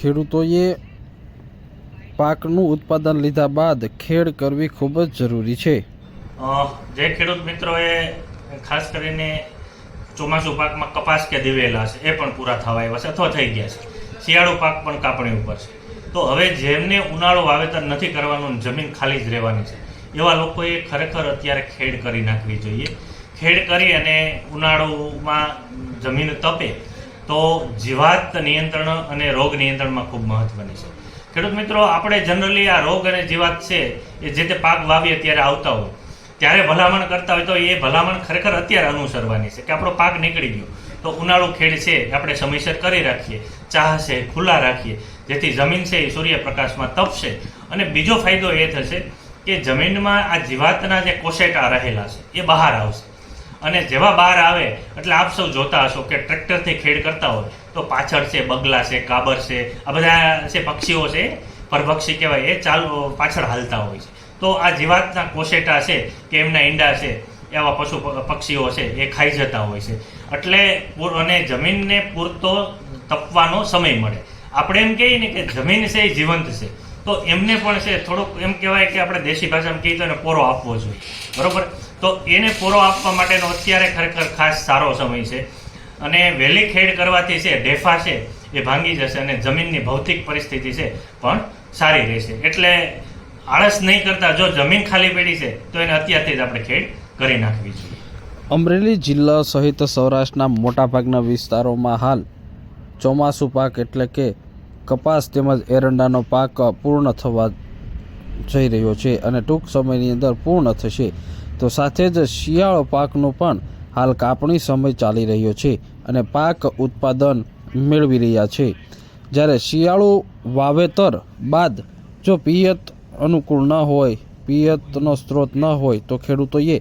ખેડૂતોએ પાકનું ઉત્પાદન લીધા બાદ ખેડ કરવી ખૂબ જ જરૂરી છે. જે ખેડૂત મિત્રોએ ખાસ કરીને ચોમાસું પાકમાં કપાસ કે દિવેલા છે, એ પણ પૂરા થવા આવ્યા છે અથવા થઈ ગયા છે. શિયાળુ પાક પણ કાપણી ઉપર છે. તો હવે જેમને ઉનાળો વાવેતર નથી કરવાનું જમીન ખાલી જ રહેવાની છે, એવા લોકોએ ખરેખર અત્યારે ખેડ કરી નાખવી જોઈએ. ખેડ કરી અને ઉનાળુમાં જમીન તપે તો જીવાત નિયંત્રણ અને રોગ નિયંત્રણમાં ખૂબ મહત્વની છે. ખેડૂત મિત્રો, આપણે જનરલી આ રોગ અને જીવાત છે, એ જે તે પાક વાવીએ ત્યારે આવતા હોય. ત્યારે ભલામણ કરતા હોય તો એ ભલામણ ખરેખર અત્યારે અનુસરવાની છે કે આપણો પાક નીકળી ગયો. તો ઉનાળુ ખેડ છે આપણે સમયસર કરી રાખીએ. ચાહ છે, ખુલ્લા રાખીએ. જેથી જમીન છે, એ સૂર્યપ્રકાશમાં તપશે. અને બીજો ફાયદો એ થશે કે જમીનમાં આ જીવાતના જે કોશેટા રહેલા છે, એ બહાર આવશે. અને જેવા બહાર આવે, એટલે આપ સૌ જોતા હશો કે ટ્રેક્ટરથી ખેડ કરતા હોય, તો પાછળ છે, બગલા છે, કાબર છે, આ બધા છે પક્ષીઓ છે પરભક્ષી કહેવાય, એ ચાલુ, પાછળ હાલતા હોય છે. તો આ જીવાતના કોશેટા છે, કે એમના ઈંડા છે, એવા પશુ, પક્ષીઓ છે, એ ખાઈ જતા હોય છે. એટલે અને જમીનને પૂરતો તપવાનો સમય મળે. આપણે એમ કહીએ ને કે જમીન છે એ જીવંત છે. તો એમને પણ છે, થોડુંક એમ કહેવાય કે આપણે દેશી ભાષામાં કહીએ તો એને પોરો આપવો જોઈએ. બરાબર? તો એને પોરો આપવા માટેનો અત્યારે ખરેખર ખાસ સારો સમય છે. અને વહેલી ખેડ કરવાથી છે, ઢેફા છે, એ ભાંગી જશે અને જમીનની ભૌતિક પરિસ્થિતિ છે, પણ સારી રહેશે. એટલે આળસ નહીં કરતા, જો જમીન ખાલી પડી છે, તો એને અત્યારથી જ આપણે ખેડ કરી નાખવી જોઈએ. અમરેલી જિલ્લા સહિત સૌરાષ્ટ્રના મોટાભાગના વિસ્તારોમાં હાલ ચોમાસું પાક એટલે કે કપાસ તેમજ એરંડાનો પાક પૂર્ણ થવા જઈ રહ્યો છે અને ટૂંક સમયની અંદર પૂર્ણ થશે. તો સાથે જ શિયાળો પાકનું પણ હાલ કાપણી સમય ચાલી રહ્યો છે અને પાક ઉત્પાદન મેળવી રહ્યા છે. જ્યારે શિયાળુ વાવેતર બાદ જો પિયત અનુકૂળ ન હોય, પિયતનો સ્ત્રોત ન હોય, તો ખેડૂતોએ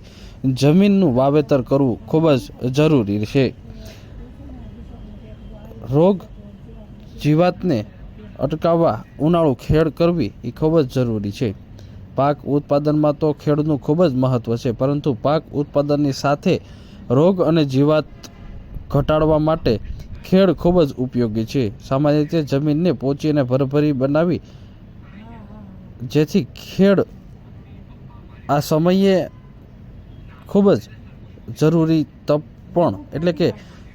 જમીનનું વાવેતર કરવું ખૂબ જ જરૂરી છે. રોગ જીવાતને અટકાવવા ઉનાળુ ખેડ કરવી એ ખૂબ જ જરૂરી છે. પાક ઉત્પાદનમાં તો ખેડનું ખૂબ જ મહત્ત્વ છે, પરંતુ પાક ઉત્પાદનની સાથે રોગ અને જીવાત ઘટાડવા માટે ખેડ ખૂબ જ ઉપયોગી છે. સામાન્ય રીતે જમીનને પોચીને ભરભરી બનાવી જેથી ખેડ આ સમયે ખૂબ જ જરૂરી તપણ એટલે કે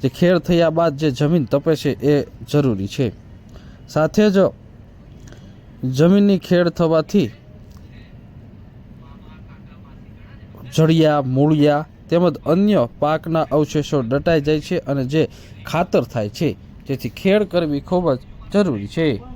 જે ખેડ થયા બાદ જે જમીન તપે છે એ જરૂરી છે. સાથે જ જમીનની ખેડ થવાથી જળિયા, મૂળિયા તેમજ અન્ય પાકના અવશેષો દટાઈ જાય છે અને જે ખાતર થાય છે, જેથી ખેડ કરવી ખૂબ જ જરૂરી છે.